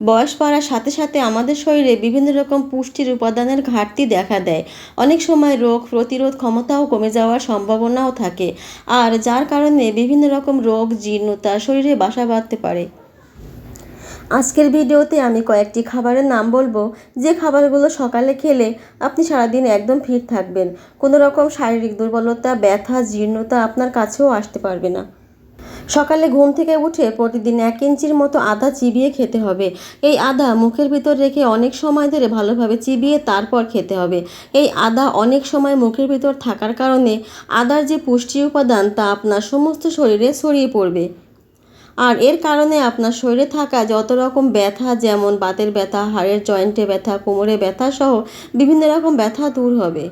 বয়স বাড়ার সাথে সাথে আমাদের শরীরে বিভিন্ন রকম পুষ্টির উপাদানের ঘাটতি দেখা দেয়। অনেক সময় রোগ প্রতিরোধ ক্ষমতাও কমে যাওয়ার সম্ভাবনাও থাকে। আর যার কারণে বিভিন্ন রকম রোগ জীর্ণতা শরীরে বাসা বাঁধতে পারে। আজকের ভিডিওতে আমি কয়েকটি খাবারের নাম বলব। যে খাবারগুলো সকালে খেলে আপনি সারাদিন একদম ফিট থাকবেন। কোনো রকম শারীরিক দুর্বলতা, ব্যথা, জীর্ণতা আপনার কাছেও আসতে পারবে না। সকালে ঘুম থেকে উঠে প্রতিদিন এক ইঞ্চির মতো আদা চিবিয়ে খেতে হবে। এই আদা মুখের ভিতর রেখে অনেক সময় ধরে ভালোভাবে চিবিয়ে তারপর খেতে হবে। এই আদা অনেক সময় মুখের ভিতর থাকার কারণে আদার যে পুষ্টি উপাদান তা আপনার সমস্ত শরীরে ছড়িয়ে পড়বে। আর এর কারণে আপনার শরীরে থাকা যত রকম ব্যথা, যেমন বাতের ব্যথা, হাড়ের জয়েন্টে ব্যথা, কোমরে ব্যথা সহ বিভিন্ন রকম ব্যথা দূর হবে।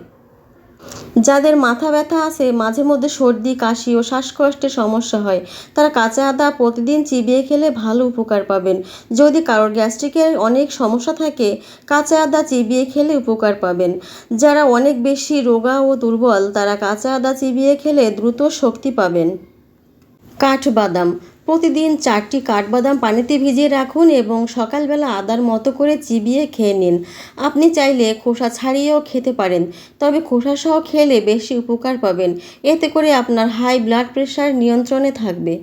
যাদের মাথা ব্যথা আছে, মাঝে মধ্যে সর্দি, কাশি ও শ্বাসকষ্টের সমস্যা হয়, তারা কাঁচা আদা প্রতিদিন চিবিয়ে খেলে ভালো উপকার পাবেন। যদি কারোর গ্যাস্ট্রিকের অনেক সমস্যা থাকে, কাঁচা আদা চিবিয়ে খেলে উপকার পাবেন। যারা অনেক বেশি রোগা ও দুর্বল, তারা কাঁচা আদা চিবিয়ে খেলে দ্রুত শক্তি পাবেন। কাঠবাদাম প্রতিদিন চারটি কাঠবাদাম পানিতে ভিজিয়ে রাখুন এবং সকালবেলা আদার মতো করে চিবিয়ে খেয়ে নিন। আপনি চাইলে খোসা ছাড়িয়েও খেতে পারেন, তবে খোসা সহ খেলে বেশি উপকার পাবেন। এতে করে আপনার হাই ব্লাড প্রেশার নিয়ন্ত্রণে থাকবে।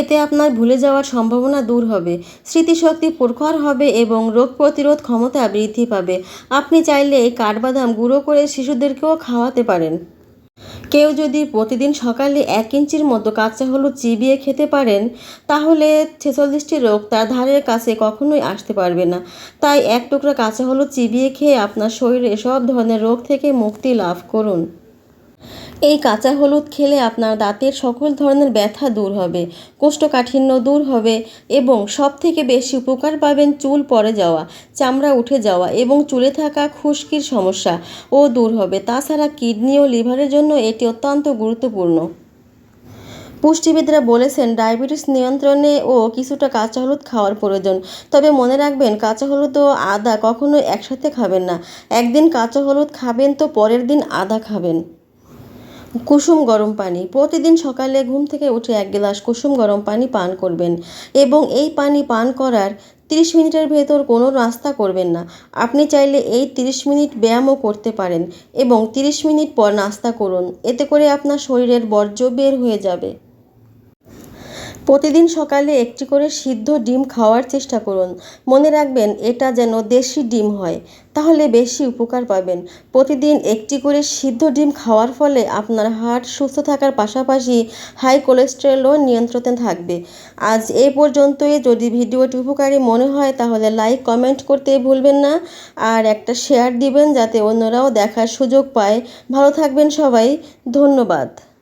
এতে আপনার ভুলে যাওয়ার সম্ভাবনা দূর হবে, স্মৃতিশক্তি প্রখর হবে এবং রোগ প্রতিরোধ ক্ষমতা বৃদ্ধি পাবে। আপনি চাইলে এই কাঠবাদাম গুঁড়ো করে শিশুদেরকেও খাওয়াতে পারেন। কেউ যদি প্রতিদিন সকালে এক ইঞ্চির মতো কাঁচা হলুদ চিবিয়ে খেতে পারেন, তাহলে ছেচল্লিশটি রোগ তার ধারের কাছে কখনোই আসতে পারবে না। তাই এক টুকরা কাঁচা হলুদ চিবিয়ে খেয়ে আপনার শরীরে সব ধরনের রোগ থেকে মুক্তি লাভ করুন। এই কাঁচা হলুদ খেলে আপনার দাঁতের সকল ধরনের ব্যথা দূর হবে, কোষ্ঠকাঠিন্য দূর হবে এবং সব থেকে বেশি উপকার পাবেন চুল পরে যাওয়া, চামড়া উঠে যাওয়া এবং চুলে থাকা খুশকির সমস্যা ও দূর হবে। তাছাড়া কিডনি ও লিভারের জন্য এটি অত্যন্ত গুরুত্বপূর্ণ। পুষ্টিবিদরা বলেছেন, ডায়াবেটিস নিয়ন্ত্রণে ও কিছুটা কাঁচা হলুদ খাওয়ার প্রয়োজন। তবে মনে রাখবেন, কাঁচা হলুদ ও আদা কখনো একসাথে খাবেন না। একদিন কাঁচা হলুদ খাবেন তো পরের দিন আদা খাবেন। কুসুম গরম পানি। প্রতিদিন সকালে ঘুম থেকে উঠে এক গ্লাস কুসুম গরম পানি পান করবেন এবং এই পানি পান করার তিরিশ মিনিটের ভেতর কোনো নাস্তা করবেন না। আপনি চাইলে এই তিরিশ মিনিট ব্যায়ামও করতে পারেন এবং তিরিশ মিনিট পর নাস্তা করুন। এতে করে আপনার শরীরের বর্জ্য বের হয়ে যাবে। প্রতিদিন সকালে একটি করে সিদ্ধ ডিম খাওয়ার চেষ্টা করুন। মনে রাখবেন, এটা যেন দেশি ডিম হয়। তাহলে বেশি উপকার পাবেন। প্রতিদিন একটি করে সিদ্ধ ডিম খাওয়ার ফলে আপনার হার্ট সুস্থ থাকার পাশাপাশি হাই কোলেস্টেরলও নিয়ন্ত্রণে থাকবে। আজ এ পর্যন্তই। যদি ভিডিওটি উপকারী মনে হয়, তাহলে লাইক, কমেন্ট করতে ভুলবেন না। আর একটা শেয়ার দিবেন, যাতে অন্যরাও দেখার সুযোগ পায়। ভালো থাকবেন সবাই। ধন্যবাদ।